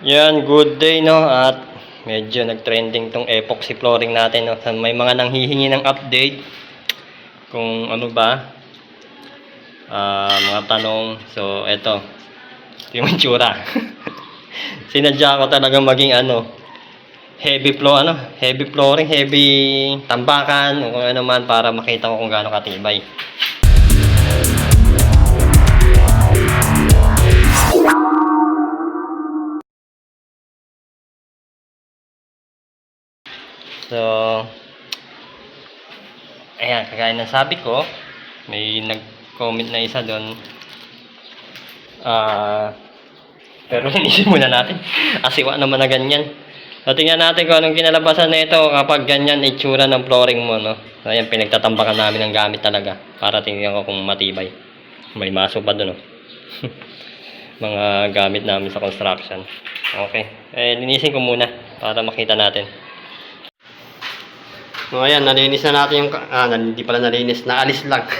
Yan, good day no at medyo nag-trending tong epoxy flooring natin no. May mga nanghihingi ng update kung ano ba ah, mga tanong. So eto yung itsura. Sinadya ko talaga maging ano heavy floor ano, heavy flooring, heavy tambakan o ano man para makita ko kung gaano katibay. So, ayan, kagaya ng sabi ko, may nag-comment na isa doon. Ah, pero inisip muna natin. Asiwa naman na ganyan. So, tingnan natin kung anong kinalabasan na ito kapag ganyan itsura ng flooring mo, no? So, ayan, pinagtatambakan namin ng gamit talaga para tingnan ko kung matibay. May maso pa doon, no? Mga gamit namin sa construction. Okay. Eh, linisin ko muna para makita natin. So, ayan, nalinis na natin yung, ah, hindi pala nalinis, naalis lang.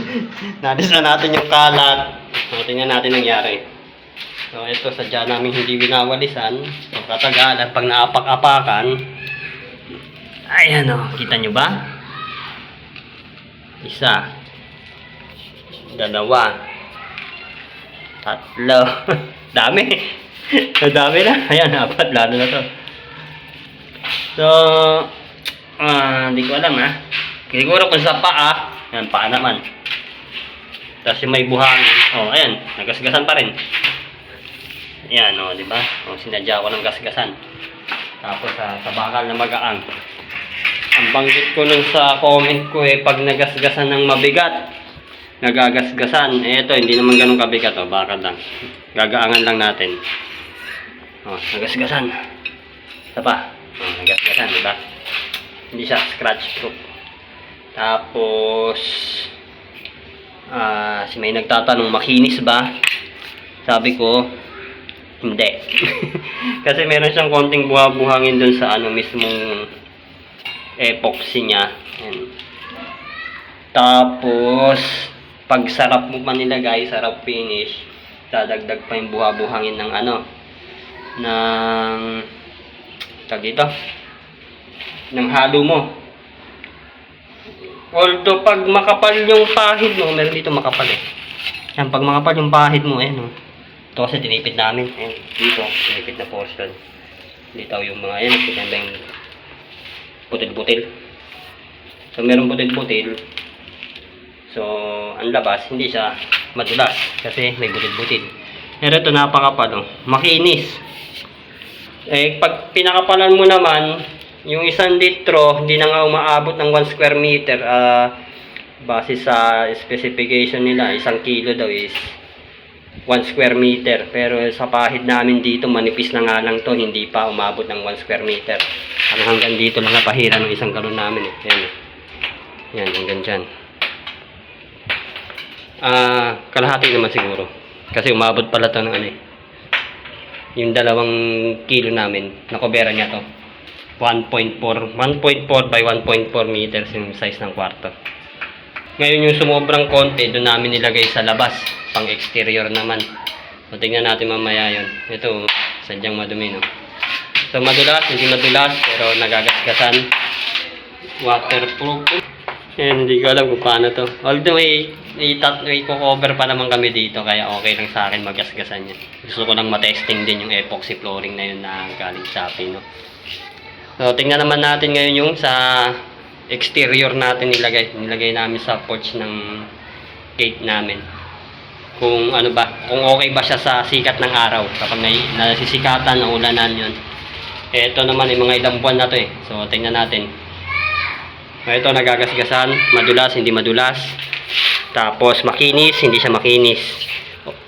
naalis na natin yung kalat. So, tingnan natin nangyari. So, ito, sadya namin hindi winawalisan. So, katagalan, pag naapak-apakan, ayan o, kita nyo ba? Isa. Dalawa. Tatlo. Dami. Dami na. Ayan, apat. Lalo na to. So, Ah, hindi ko alam ha. Siguro kung sa paa, yan, paa naman. Tapos may buhangin. Oh, ayan, nagasgasan pa rin. Yan, oh, di ba? Oh, sinadya ko ng gasgasan. Tapos sa sa bakal na magaang. Ang banggit ko nun sa comment ko eh, pag nagasgasan ng mabigat, nagagasgasan. Eh, ito, hindi naman ganun kabigat, oh, bakal lang. Gagaangan lang natin. Oh, nagasgasan. Isa pa. Oh, nagasgasan, di ba? Hindi siya scratch proof. Tapos ah si may nagtatanong makinis ba? Sabi ko hindi. Kasi meron siyang konting buha-buhangin dun sa ano mismong epoxy niya. Ayan. tapos pag sarap mo pa nilagay sarap finish dadagdag pa yung buha-buhangin ng ano ng tag dito ng halo mo. Although pag makapal yung pahid mo, meron dito makapal eh. Yan, pag makapal yung pahid mo, eh, no. Ito kasi tinipid namin. Ayan, dito, tinipid na portion. Dito yung mga, ayan, kita ba yung putil-putil. So, meron putil-putil. So, ang labas, hindi siya madulas kasi may butil-butil. Pero ito napakapal, oh. makinis. Eh, pag pinakapalan mo naman, yung isang litro, hindi na nga umaabot ng 1 square meter. ah base sa specification nila, isang kilo daw is 1 square meter. Pero sa pahid namin dito, manipis na nga lang to, hindi pa umabot ng 1 square meter. Hanggang dito lang napahira ng isang galon namin. Eh. Yan, yan hanggang dyan. Ah, kalahati naman siguro. Kasi umabot pala to ng ano eh. Yung dalawang kilo namin, nakobera niya to. 1.4 1.4 by 1.4 meters yung size ng kwarto. Ngayon yung sumobrang konti, doon namin nilagay sa labas, pang exterior naman. So, tingnan natin mamaya yun. Ito, sadyang madumi, no? So, madulas, hindi madulas, pero nagagasgasan. Waterproof. Eh, hindi ko alam kung paano to. Although, may, may, may cover pa naman kami dito, kaya okay lang sa akin magasgasan yan. Gusto ko lang matesting din yung epoxy flooring na yun na galing Shopee, no? So, tingnan naman natin ngayon yung sa exterior natin nilagay. Nilagay namin sa porch ng gate namin. Kung ano ba, kung okay ba siya sa sikat ng araw. Kapag na, nasisikatan, naulanan yun. Ito naman, yung mga ilang buwan na to eh. So, tingnan natin. Ito, nagagasgasan. Madulas, hindi madulas. Tapos, makinis, hindi siya makinis.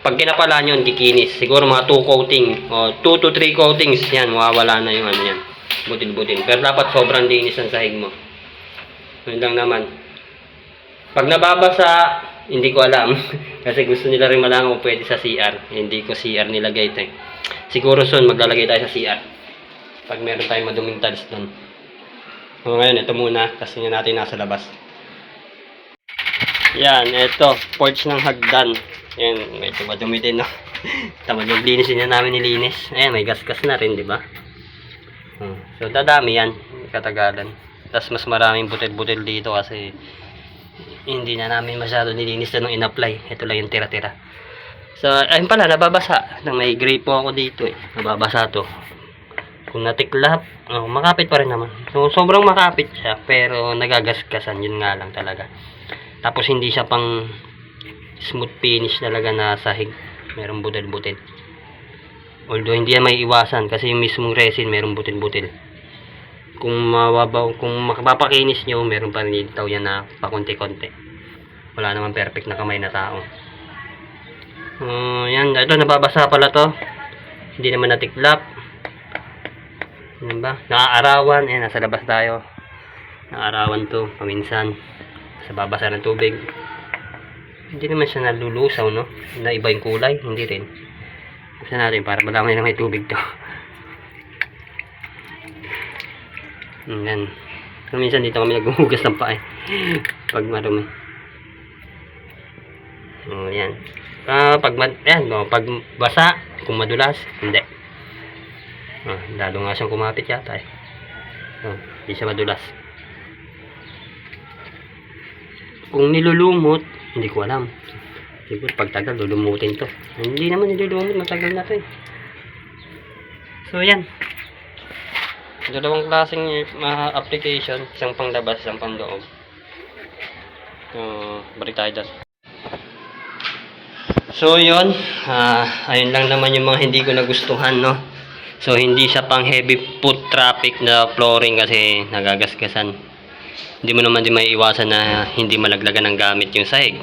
Pag kinapalan yun, kikinis. Siguro mga 2 coating. O, 2 to 3 coatings. Yan, mawawala na yung ano yan butil-butil. Pero dapat sobrang linis ang sahig mo. Yun lang naman. Pag nababasa, hindi ko alam. Kasi gusto nila rin malaman kung pwede sa CR. Hindi ko CR nilagay ito. Siguro soon, maglalagay tayo sa CR. Pag meron tayong maduming tiles doon. So ngayon, ito muna. Kasi nga natin nasa labas. Yan, ito. Porch ng hagdan. Yan, medyo madumi din, no? Tamad maglinis din na namin nilinis. Ayan, may gas-gas na rin, di ba? Hmm. So, dadami yan. Katagalan. Tapos mas maraming butil-butil dito kasi hindi na namin masyado nilinis na nung in-apply. Ito lang yung tira-tira. So, ayun pala, nababasa. Na may gray po ako dito eh. Nababasa to. Kung natiklap, oh, makapit pa rin naman. So, sobrang makapit siya, pero nagagasgasan, yun nga lang talaga. Tapos, hindi siya pang smooth finish talaga na sahig. Merong butil-butil. Although, hindi yan may iwasan kasi yung mismong resin, merong butil-butil. Kung mababaw, kung makapapakinis nyo, meron pa rin yan na pakunti-konti. Wala naman perfect na kamay na tao. Uh, yan, ito nababasa pala to. Hindi naman natiklap. Ano ba? Naaarawan. Ayan, nasa labas tayo. Naaarawan to, paminsan. Sa babasa ng tubig. Hindi naman siya nalulusaw, no? Na iba yung kulay. Hindi rin. Buksan natin para malaman na may tubig to. Yan. So, minsan dito kami naghuhugas ng paa eh. Pag marumi. Oh, yan. Ah, pag ma- yan, oh, pag basa, kung madulas, hindi. Ah, lalo nga siyang kumapit yata eh. Oh, hindi siya madulas. Kung nilulumot, hindi ko alam. Siguro pagtagal, lulumutin to. Hindi naman nilulumot, matagal na to eh. So, yan. Dalawang klaseng uh, application, isang panglabas, isang panloob. Uh, balik tayo doon. So, yun. Ah, ayun lang naman yung mga hindi ko nagustuhan, no? So, hindi siya pang heavy foot traffic na flooring kasi nagagasgasan. Hindi mo naman din may iwasan na hindi malaglagan ng gamit yung sahig.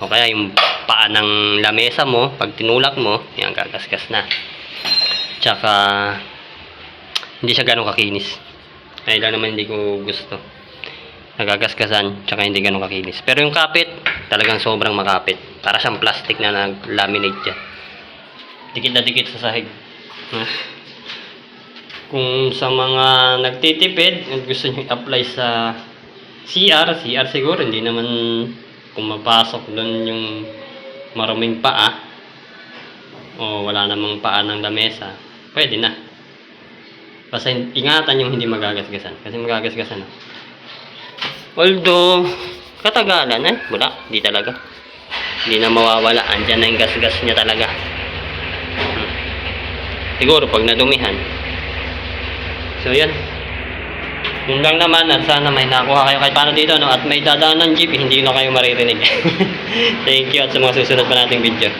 O kaya yung paa ng lamesa mo, pag tinulak mo, yan gagasgas na. Tsaka, hindi siya ganun kakinis. Ayun lang naman hindi ko gusto. Nagagasgasan, tsaka hindi ganun kakinis. Pero yung kapit, talagang sobrang makapit. Para siyang plastic na nag-laminate siya. Dikit na dikit sa sahig. Kung sa mga nagtitipid, at gusto nyo i-apply sa CR, CR siguro, hindi naman pumapasok doon yung maruming paa o wala namang paa ng lamesa, pwede na. Basta ingatan yung hindi magagasgasan. Kasi magagasgasan. ah. Although, katagalan eh, wala, di talaga. Hindi na mawawala, andyan na yung gasgas niya talaga. Hmm. Siguro pag nadumihan. So yan. Yun lang naman at sana may nakuha kayo kahit paano dito no? at may dadaan ng jeep hindi na kayo maririnig. Thank you at sa mga susunod pa nating video.